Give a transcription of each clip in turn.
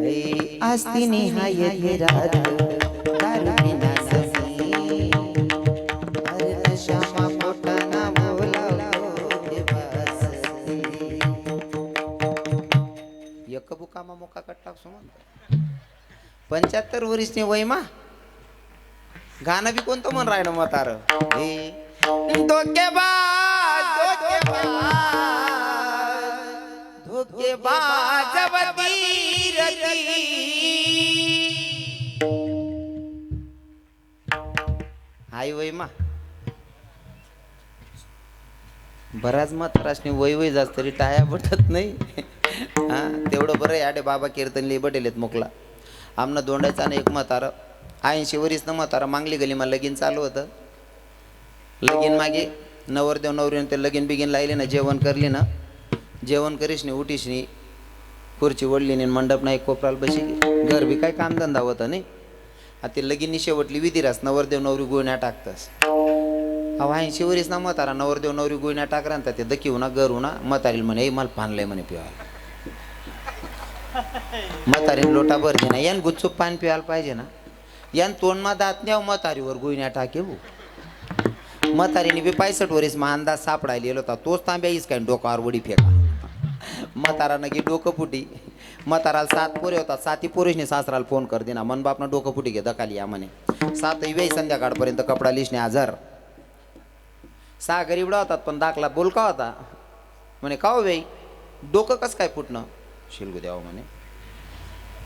आस्ती निहाय धीरात दारू पिना समी अरे नशामा पोटाना बोलावतो ते बासरी. एक बुकामा मोका कट्टा म्हणतो पंच्याहत्तर वर्षनी वयमा हाय वयमा बराच म्हाताराशनी वय वय जास्त तरी टाया बटत नाही. हा तेवढं बरं आहे आडे बाबा कीर्तन लिहि बटेलेत मोकला आमना दोंडायचा एक म्हातारं. ऐंशी वरीस न म्हातारा मांगली गली मला लगीन चालू होतं. लगीन मागे नवरदेव नवरीने ते लगीन बिगीन लायले ना जेवण करली ना. जेवण करीस उठीसनी खुर्ची ओढली नाही मंडप नाही कोपराला बशी. घर बी काय कामधंदा होतं नाही? आता ते लगीन शेवटली विधिरास नवरदेव नवरी गुळण्या टाकतास. अहो ऐंशी वरीस ना म्हातारा नवरदेव नवरी गुळण्या टाकरा ना ते दखी ना गरू ना म्हातारील म्हणे मला पानलंय म्हणे पिवायला. म्हातारीन लोटा भरते ना यान गुच्चूप पान पिवायला पाहिजे ना. यान तोंडमा दात न्याव म्हातारीवर गुळण्या टाके भो. म्हातारीने बी पायसठ वरीस मा अंदाज सापडायला गेलो होता तोच तांब्या इस काय डोकावर वडी फेका. म्हातारा की डोकं फुटी. म्हाताराला सात पोरे होतात. साती पोरेशने सासराला फोन कर देना. मन बापनं डोकं फुटी घे दखाली या म्हणे. सातही वेळ संध्याकाळपर्यंत कपडा लिसणे आजार. सहा गरीबडा होतात पण दाखला बोलका होता. म्हणे का हो वेई डोकं कसं काय फुटणं? शिलगू द्यावं म्हणे.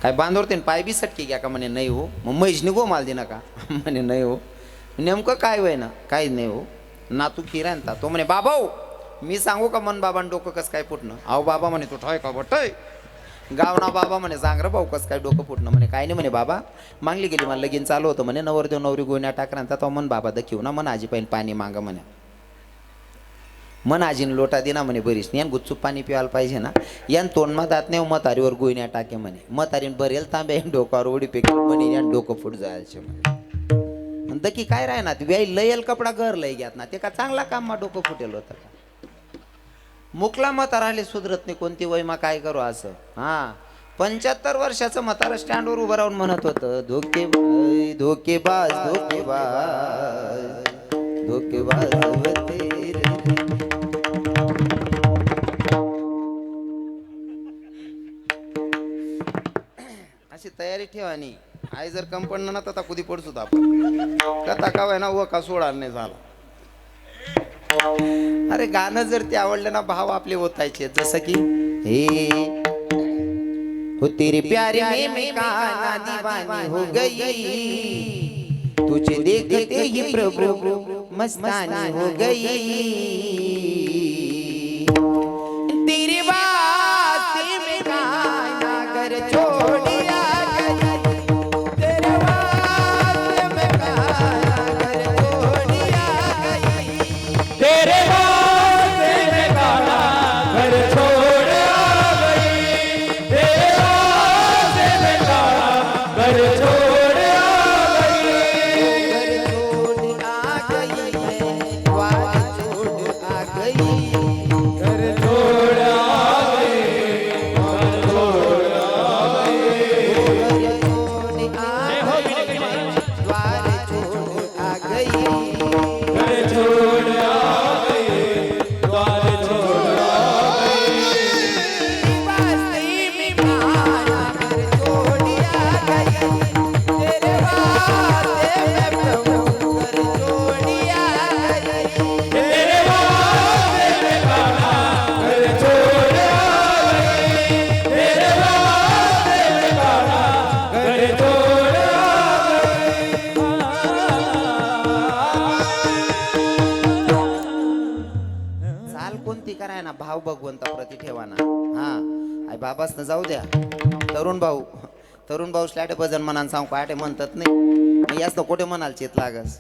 काय बांधवरते पाय बी सटकी घ्या का? म्हणे नाही हो. मग म्हैसनी गो माल दे का? म्हणे नाही हो. नेमकं काय वय ना? काहीच नाही हो. नातू किरायनता तो म्हणे बाबा हो, मी सांगू का मन बाबांनी डोकं कसं काय फुटणं? अहो बाबा म्हणे तू ठय का बटय? गाव ना बाबा म्हणे सांग रे भाऊ कसं काय डोकं फुटणं म्हणे काय नाही म्हणे बाबा. मागली गेली मला लगीन चालू होतं म्हणे नवरदेव नवरी गोण्या टाकरांचा तो मन बाबा दखीव ना मन आजी पाहिजे पाणी मागा म्हणे. मन आजीन लोटा दिना म्हणे बरीच यान गुच्चूप पाणी पिवायला पाहिजे ना. यान तोंडमा दात नाही हो, मतारीवर गुईण्या टाके म्हणे. मतारीन बरेल तांबे डोकावर उडी पेकी म्हणे यान डोकं फुट जायचे म्हणे. आणि दकी काय राहणार ना व्याई लयल कपडा घर लय घ्यात ना ते का चांगला काम मा डोकं फुटेल होतं का? मुकला म्हातारा आले सुधरत नाही. कोणती वयमा काय करू असं? हा. पंच्याहत्तर वर्षाचं म्हातारा स्टँडवर उभं राहून म्हणत होतं धोके धोकेबाज धोकेबाज धोकेबाज अशी तयारी ठेवानी आई जर कम ना तर कुदी पडसू आपण. कथा का ना व का सोडार नाही झाला. अरे गाणं जर ते आवडलं ना भाव आपले ओतायचे. जसं की हे हो तेरे प्यारे में मैं काना दीवानी हो गई। तुझे देखते ही प्रभु मस्तानी हो गई। आई जाऊ द्या. तरुण भाऊ तरुण भाऊ स्लॅट भजन म्हणान सांग पहाटे म्हणतात नाही. मग यास कुठे म्हणाल चेत लागस?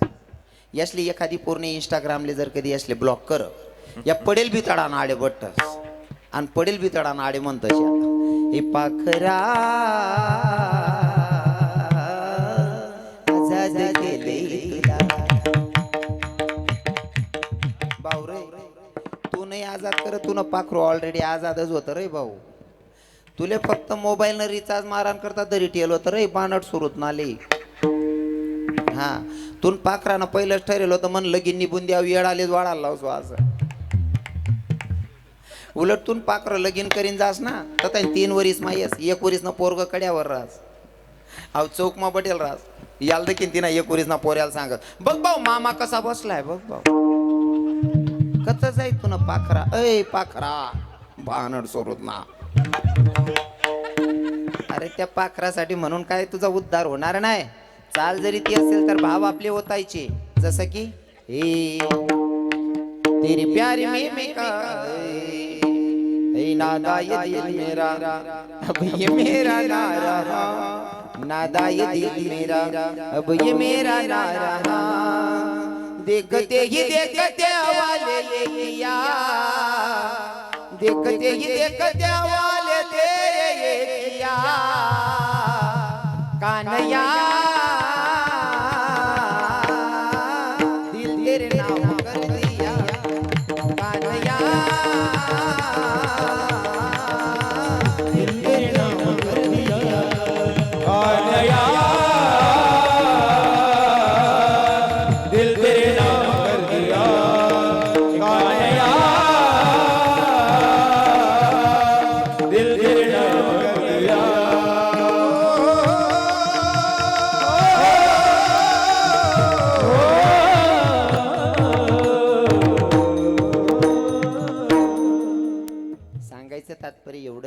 यासली एखादी पूर्ण इंस्टाग्रामले जर कधी असले ब्लॉक कर. या पडेल बी तडाना आडे बट्टस. आणि पडेल बी तडाना आडे म्हणतस हे पाखरा भाऊ रे तू नाही आजाद कर तू न पाखरू ऑलरेडी आजादच होतं रे भाऊ. तुले फक्त मोबाईलनं रिचार्ज मारान करता तरी ठेवलं तर रे बानट सुरूत नाले. हा. तुन पाखरानं पहिलंच ठरेल होतं मन लगीन निघून द्यावं येडाले वाढायला लावसो असं उलट तुन पाखरं लगीन करीन जास ना तर तीन वरीस मायस एक वरीस ना पोरग कड्यावर राहस. अहो चौकमा बटेल राहस. याल देखील तिना एक वरीस ना पोऱ्याला सांगत बघ भाऊ मामा कसा बसलाय बघ भाऊ. कच जाय तुन पाखरा? अय पाखरा भानड सोडत ना. अरे त्या पाखरासाठी म्हणून काय तुझा उद्धार होणार नाही? चाल जरी ती असेल तर भाव आपले होतायचे जसं की हे तेरी प्यारी में मैं का? ए नादा ये दिल मेरा। अब ये मेरा ना रहा नादा ये दिल मेरा। अब ये मेरा ना रहा देखते ही देखते वाले ले लिया। देखते ही देखते वाले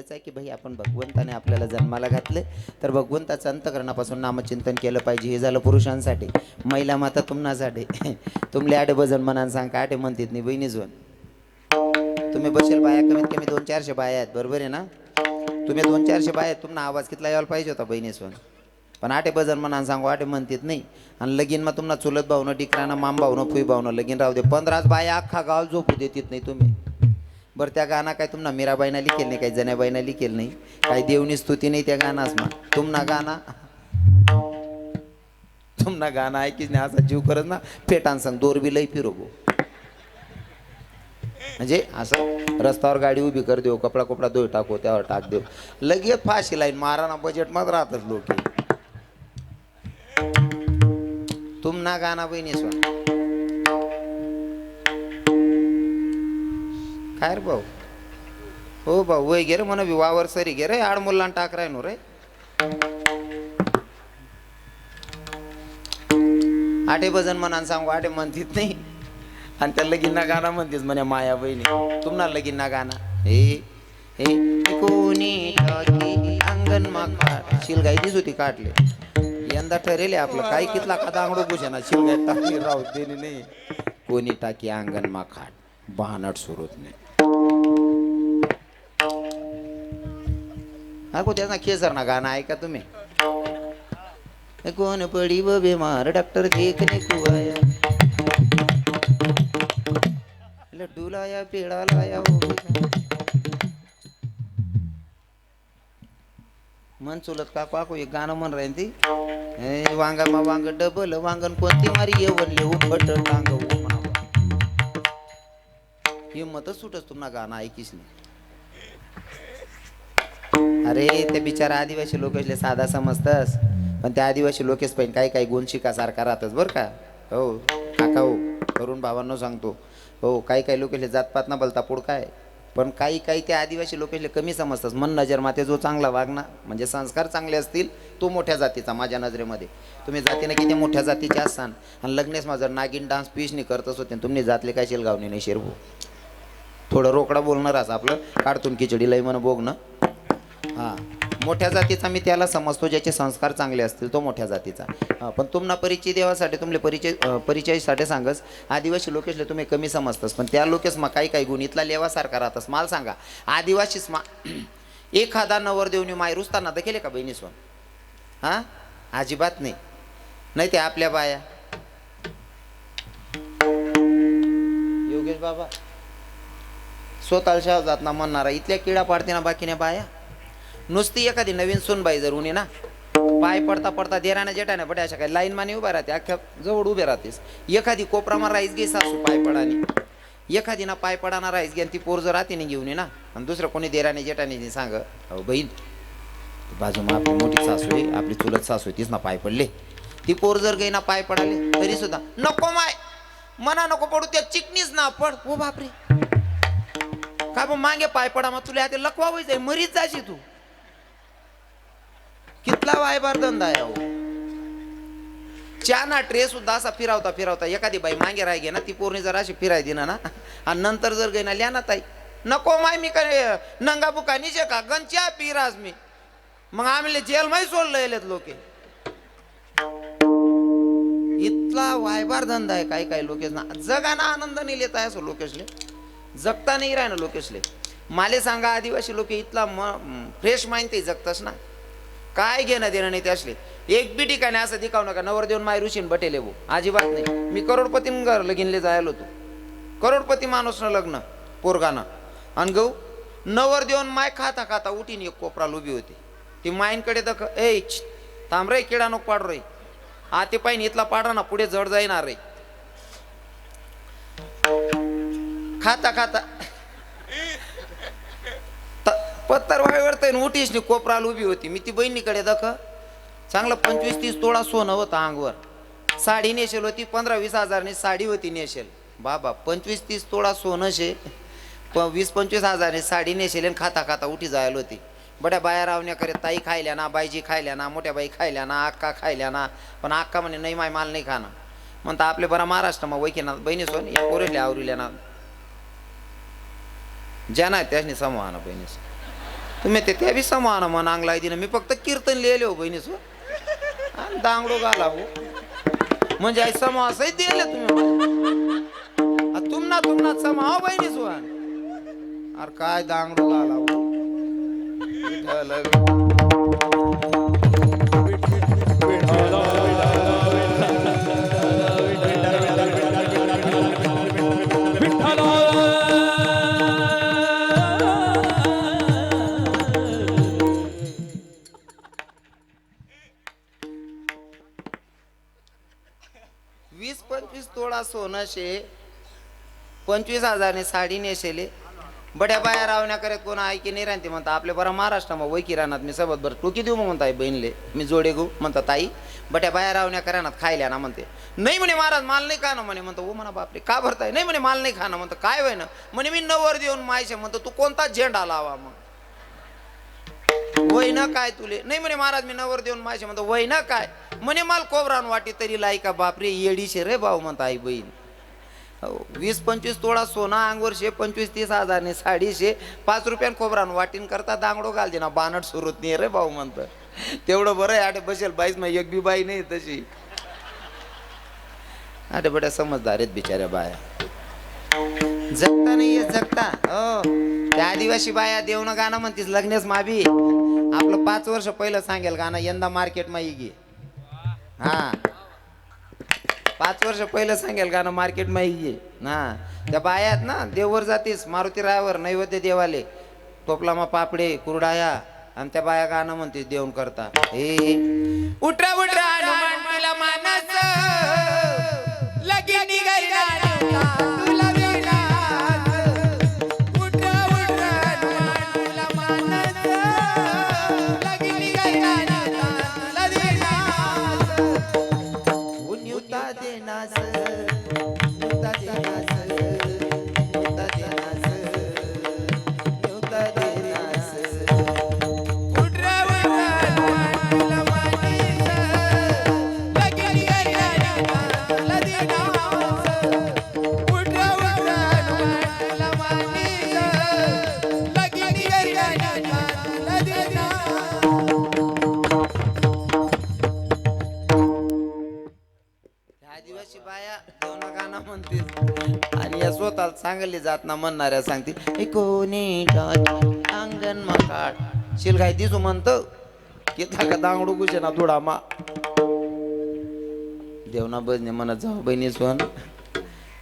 एवढंच आहे की भाई आपण भगवंताने आपल्याला जन्माला घातले तर भगवंताचं अंतकरणापासून नामचिंतन केलं पाहिजे. हे झालं पुरुषांसाठी. महिला माता तुम्हासाठी तुमले आडे भजन मनान सांग का आटे म्हणतात नाही बहिणी जोन. तुम्ही बसेल बाया कमीत कमी दोन चारशे बाया आहेत. बरोबर आहे ना? तुम्ही दोन चारशे बाया आहेत तुम्हाला आवाज कितला यायला पाहिजे होता बहिणी वन पण आठे भजन मनान सांगू आटे म्हणतात नाही. आणि लगीन मग तुम्हाला चुलत भावनं डिकरानं माम भावनं फुई भावनं लगीन राहू दे. पंधराच बाया अख्खा गाव झोपू देत नाही तुम्ही. बरं त्या गाणं काय तुम्हाला मीराबाईना लिखेल नाही काही जण्याबाईना लिखेल नाही काही देवनी स्तुती नाही त्या गाणं मा तुमना गाणं तुमना गाणं ऐकीच नाही असा जीव करत ना फेटान सांग दोर बी लई फिरो म्हणजे असं रस्त्यावर गाडी उभी कर देऊ कपडा कपडा दोय टाको त्यावर टाक देऊ. लगेच फाशी लाईन माराना बजेटमध्ये राहतात लोक. तुमना गाणं बहिणी स्वा काय रे भाऊ? हो भाऊ वय गे रे म्हणा वावर सरी गे रे आड मुलांना टाक राय नो रे. आठे भजन म्हणा सांगू आठे म्हणतीत नाही. आणि त्या लगीन गाणं म्हणतेच म्हणे माया बहिणी. तुम्हाला लगीन गाणं. हे हे कोणी अंगण मा काट. शिलगाई दिस होती काटले. यंदा ठरेल आपलं. काही कितला का पुजे ना शिलगाई टाकली राहू देणे नाही. कोणी टाकी अंगण मा खाट बहानट सुरूत नाही. अगो ना केसर ना गाणं ऐका तुम्ही कोण पडी व बेमार डॉक्टर देखने को लड्डू लाया पेड़ा लाया मन चुलत का काको एक गाणं म्हण राहीन ती वांगा मा वांग डबल वांगण कोणती मारी येवले उपट टांग ओ हिंमतच सुटच तुम्हाला गाणं ऐकीस नाही अरे ते बिचारा आदिवासी लोकेशले साधा समजतस. पण त्या आदिवासी लोकेश पण काही काही गुण शिकासारखा राहतच बरं का? हो. काका हो तरुण भावांनो सांगतो. हो काही काही लोकेशले जातपात ना बलता पुढ काय? पण काही काही त्या आदिवासी लोकेशले कमी समजतात मन नजर माते जो चांगला वागणं म्हणजे संस्कार चांगले असतील तो मोठ्या जातीचा माझ्या नजरेमध्ये. तुम्ही जातीने किती मोठ्या जातीचे असाल आणि लग्नेस माझं नागिन डान्स पिशनी करतच होते तुम्ही जातले काय शेलगावने नाही शेरभू? थोडं रोकडा बोलणार असं आपलं. काढतून खिचडी लई म्हणून बोगणं हां. मोठ्या जातीचा मी त्याला समजतो ज्याचे संस्कार चांगले असतील तो मोठ्या जातीचा. पण तुम्हाला परिचय देवासाठी तुमले परिचय परिचयसाठी परिचयासाठी सांगस आदिवासी लोकेशले तुम्ही कमी समजतस पण त्या लोकेस मग काही काही गुण इथला लेवासारखा राहतस. माल सांगा आदिवासीस मा एखादा नवर देवनी माय रुसताना केले का बहिणी हां? अजिबात नाही. नाही ते आपल्या बाया. योगेश बाबा स्वतःच्या जात ना म्हणणारा इथल्या किडा पाडते ना बाकीने बाया? नुसती एखादी नवीन सुनबाई जर उनी ना पाय पडता पडता देराने जेठाने पडे अशा काही लाईन माने उभे राहते अख्ख्या जवळ उभे राहतेस. एखादी कोपरामा राहीस घे सासू पाय पडानी. एखादी ना पाय पडाना राहीस घ्या ती पोर जर राहते घेऊन ये ना आणि दुसरं कोणी देराने जेठाने सांग अहो बहीण बाजू मग आपली मोठी सासू आहे आपली चुलत सासू आहे तीच ना पाय पडले. ती पोर जर गई ना पाय पडाले तरी सुद्धा नको माय मना नको पडू त्या चिकनीच ना पड हो बापरे. काय मग मागे पाय पडा मग तुला आता लकवा जाय मरीच जाशी तू. कुठला वायबार धंदा आहे अहो. ना ट्रे सुद्धा असा फिरावता फिरावता एखादी बाई मागे राही ना ती पोरणी जर अशी फिराय दिना ना. आणि नंतर जर गई ना ल्या ना ताई नको माय मी काय नंगा बुका निजे का? गंच्या पिराज मी. मग आम्ही जेल सोडलं येलेत लोके. इतला वायबार धंदा आहे काही काही लोकेश ना. जगाना आनंद नाही लेत आहे असं लोकेशले. जगता नाही राह ना लोकेशले. माले सांगा आदिवासी लोक इतला फ्रेश माइंड ते जगतस ना. काय घेणं देणं नाही त्यासले एक बी ठिकाणी असं दिखाव नका. नवर देऊन माय ऋषीन बटेले भाऊ. अजिबात नाही. मी करोडपती घर लगीनले जायला होतो. करोडपती माणूस न लग्न पोरगानं. आणि गहू नवर देऊन माय खाता खाता उठीन एक कोपरा उभी होती. ती मायनकडे दख ए थांब रे किडा नको पाड रे. आ ते पाहिजे इथला पाडा ना पुढे जड जाईणार रे. खाता खाता पत्तर वाळवरतय उठीस उठीसनी कोपराल उभी होती. मी ती बहिणीकडे दख चांगलं पंचवीस तीस तोळा सोनं होतं अंगवर. साडी नेशेल होती पंधरा वीस हजारनी साडी होती नेशेल. बाबा पंचवीस तीस तोळा सोनं शे. प वीस पंचवीस हजारनी साडी नेशेल आणि खाता खाता उठी जायला होती. बड्या बाया रावण्याकडे ताई खायल्या ना बायजी खायल्या ना मोठ्या बाई खायल्या ना अक्का खायल्या ना पण अक्का म्हणे नाही माय माल नाही खाणं म्हणता आपले बरा महाराष्ट्र मग वैकीना बहिणी सोन या पोरेल्या आवरील्या ना. ज्या नाही त्याने समूहाना बहिणीस तुम्ही ते त्या बी समान मन अंगला दिनं मी फक्त कीर्तन लिहिले हो बहिणीच. आणि दांगडो घाला हो. म्हणजे आई समासही दिले तुम्ही तुमना तुमना समा हो बहिणीस अरे काय दांगडो घाला हो. सोनं शे पंचवीस हजारने साडी नेशेले. बड्या बाया रावण्या करत कोण ऐकी नाही राहते म्हणता आपल्या बरं महाराष्ट्र मग वैकी राहणार मी सोबत बरं. टोकी देऊ मग म्हणताय बहिणले? मी जोडे घेऊ म्हणता ताई. बट्या बाया रावण्या करानात खायल्या ना म्हणते. नाही म्हणे महाराज माल नाही खाणं म्हणे म्हणतो. ओ म्हणा बापरे का भरताय? नाही म्हणे माल नाही खाणं म्हणतं. काय होय ना म्हणे मी नवर देऊन मायशे म्हणतो तू कोणता झेंडा लावा मग? वय ना काय तुले? नाही म्हणे महाराज मी नवर देऊन माझे म्हणतो वय ना काय? म्हणे माल कोबरान वाटी तरी लायका बापरे येडीशे रे भाऊ म्हणता आई बहीण. हो, वीस पंचवीस तोळा सोना अंगवरशे पंचवीस तीस हजारने साडीशे पाच रुपयान कोबरान वाटीन करता दांगडो घालते ना बानट सुरत नाही रे भाऊ म्हणतं. तेवढं बरं आहे आटे बसेल बाईस मग एक बी बाई नाही तशी. अरे बड्या समजदार आहेत बिचाऱ्या बाया. जगता नाही जगता. हो त्या आदिवासी बाया देवनं गाणं म्हणतीस लग्नच माबी आपलं पाच वर्ष पहिलं सांगेल गाणं यंदा मार्केट मा हा. पाच वर्ष पहिलं सांगेल गाणं मार्केट मा गे हा. त्या बाया आहेत ना देववर जातीस मारुती रायावर नैवेद्य देवाले. टोपलामा पापडे कुरडाया. आणि त्या बाया गाणं म्हणते देऊन करता. हे उठरा उठरा स्वतः जात ना म्हणणाऱ्या सांगतील कोणी अंगण अंगण शिल काय दिसू म्हणत किती का दांगडू गुचे ना थोडा मा. देवना बजने म्हणत जाऊ बहिणी सोन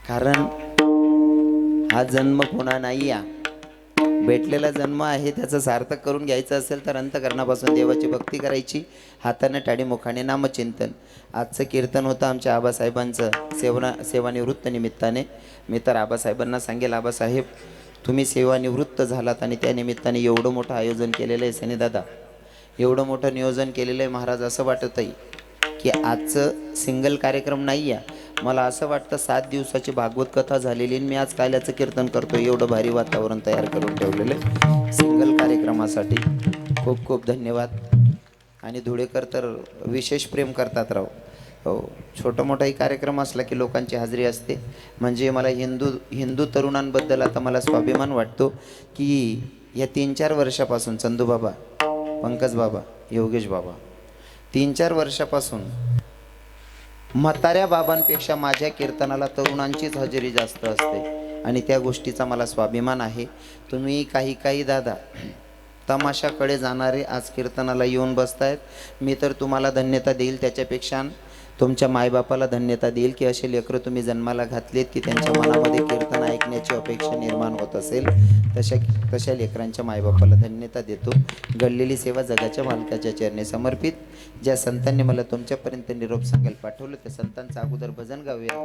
कारण हा जन्म कोणा नाही या भेटलेला जन्म आहे त्याचं सार्थक करून घ्यायचं असेल तर अंतकरणापासून देवाची भक्ती करायची. हाताने टाडी मुखाने नामचिंतन. आजचं कीर्तन होतं आमच्या आबासाहेबांचं सेवना सेवानिवृत्त निमित्ताने. मी तर आबासाहेबांना सांगेल आबासाहेब तुम्ही सेवानिवृत्त झालात आणि त्या निमित्ताने एवढं मोठं आयोजन केलेलं आहे सनी दादा. एवढं मोठं नियोजन केलेलं आहे महाराज असं वाटत आहे की आजचं सिंगल कार्यक्रम नाही आहे मला असं वाटतं सात दिवसाची भागवत कथा झालेली आणि मी आज काल्याचं कीर्तन करतो एवढं भारी वातावरण तयार करून ठेवलेलं सिंगल कार्यक्रमासाठी खूप खूप धन्यवाद. आणि धुळेकर तर विशेष प्रेम करतात राव. हो छोटा मोठाही कार्यक्रम असला की लोकांची हजेरी असते. म्हणजे मला हिंदू हिंदू तरुणांबद्दल आता मला स्वाभिमान वाटतो की या तीन चार वर्षापासून चंदू बाबा पंकज बाबा योगेश बाबा तीन चार वर्षापासून म्हाताऱ्या बाबांपेक्षा माझ्या कीर्तनाला तरुणांचीच हजेरी जास्त असते. आणि त्या गोष्टीचा मला स्वाभिमान आहे. तुम्ही काही काही दादा तमाशाकडे जाणारे आज कीर्तनाला येऊन बसतायत. मी तर तुम्हाला धन्यता देईल त्याच्यापेक्षा तुमच्या मायबापाला धन्यता देईल की असे लेकरं तुम्ही जन्माला घातलेत की त्यांच्या मनामध्ये कीर्तन ऐकण्याची अपेक्षा निर्माण होत असेल तशा तशा लेकरांच्या मायबापाला धन्यता देतो. घडलेली सेवा जगाच्या मालकाच्या चरणी समर्पित. ज्या संतांनी मला तुमच्यापर्यंत निरोप सांगायला पाठवलं त्या संतांचं अगोदर भजन गाऊया.